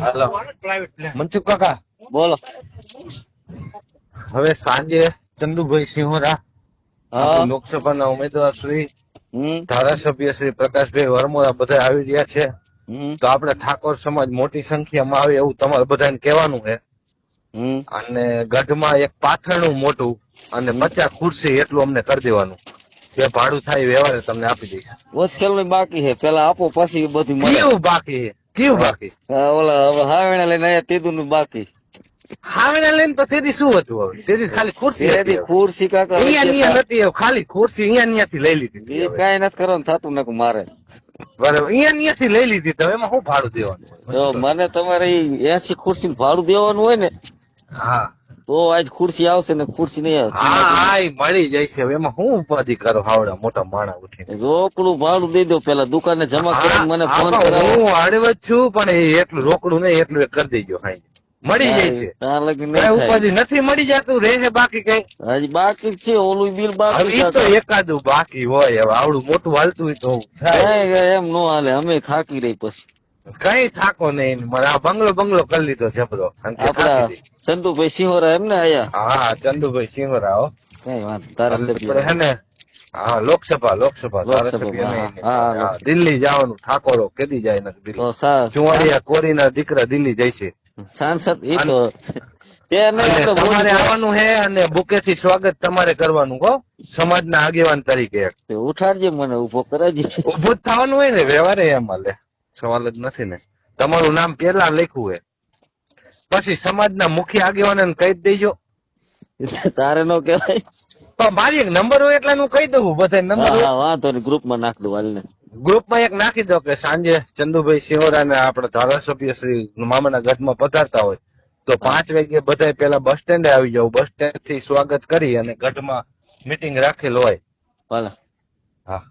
હાલો. મનસુખ કાકા. બોલો. હવે સાંજે ચંદુભાઈ સિંહોરા લોકસભાના ઉમેદવાર શ્રી ધારાસભ્ય શ્રી પ્રકાશભાઈ વરમોરા બધા આવી રહ્યા છે. તો આપણે ઠાકોર સમાજ મોટી સંખ્યામાં આવે એવું તમારે બધાને કહેવાનું છે. અને ગઢમાં એક પાથરણું મોટું અને પચાસ ખુરશી એટલું અમને કરી દેવાનું. જે ભાડું થાય વ્યવહારે તમને આપી દઈશ. મુશ્કેલ બાકી છે. પેલા આપો પછી બધું બાકી છે? કેવું બાકી? ઓલા હવે હાવેણા લઈને તેદું નું બાકી. હાવેણા લઈને તો તેથી શું હતું હવે? તેથી ખાલી ખુરશી હતી ખુરશી કાકા અહીંયા અહીંયા નથી ખાલી ખુરશી અહીંયા ને અહીંયાથી લઈ લીધી એ. કઈ નથી કરવાનું થતું નાખું મારે. બરાબર અહીંયા ને અહીંયાથી લઈ લીધી તમે એમાં શું ભાડું દેવાનું મને તમારે એસી ખુરશી ભાડું દેવાનું હોય ને હા. તો આજ ખુરશી આવશે ને ખુરશી નહીં આવે. મળી જાય છે. એમાં હું ઉપાધિ કરો? હાવડા મોટા માણા ઉઠી રોકડું ભાડું દઈ દો પેલા દુકાને જમા કરી મને ફોન કરો હું હળવદ છું પણ એટલું રોકડું નહીં એટલું એ કરી દેજો હા મળી જાય છે. ઉપાધિ નથી મળી જતું? રહે બાકી કઈ? હજી બાકી છે ઓલું બિલ બાકી તો એકાદું બાકી હોય. હવે આવડું મોટું હાલતું હોય તો થાય. એમ નો હાલે અમે ખાકી રહી પછી. કઈ થાકો નહીં. મારે આ બંગલો બંગલો કરી લીધો આપડા ચંદુભાઈ સિંહોરા એમ ને આયા હા ચંદુભાઈ સિંહોરાઓ કઈ વાત તારા હે ને હા લોકસભા લોકસભા ધારાસભ્ય હા. હા, હા. દિલ્હી જવાનું ઠાકોરો કેદી જાય ને દિલ્હી. ચુવાડિયા કોરીના દીકરા દિલ્હી જાય છે. સાંસદ એ તો તમારે આવવાનું હે અને બુકે થી સ્વાગત તમારે કરવાનું કહો સમાજના આગેવાન તરીકે. ઉઠાડજે મને ઊભો કરાજી ઊભો થવાનું હોય ને વ્યવહાર એમાં લે સવાલ જ નથી ને. તમારું નામ પેલા લખ્યું હે પછી સમાજના મુખ્ય આગેવાનને કહી દેજો. તારે નો કહેવાય. પણ મારી એક નંબર હોય એટલે હું કહી દઉં બધા નંબર વાંધો ને ગ્રુપમાં નાખ દઉં હાલ ને ગ્રુપમાં એક નાખી દો કે સાંજે ચંદુભાઈ સિંહોરા ને આપણા ધારાસભ્ય શ્રી મામાના ગઢમાં પધારતા હોય. તો પાંચ વાગે બધા પેલા બસ સ્ટેન્ડે આવી જાવ બસ સ્ટેન્ડથી સ્વાગત કરી અને ગઢમાં મીટિંગ રાખેલ હોય. ભલે હા.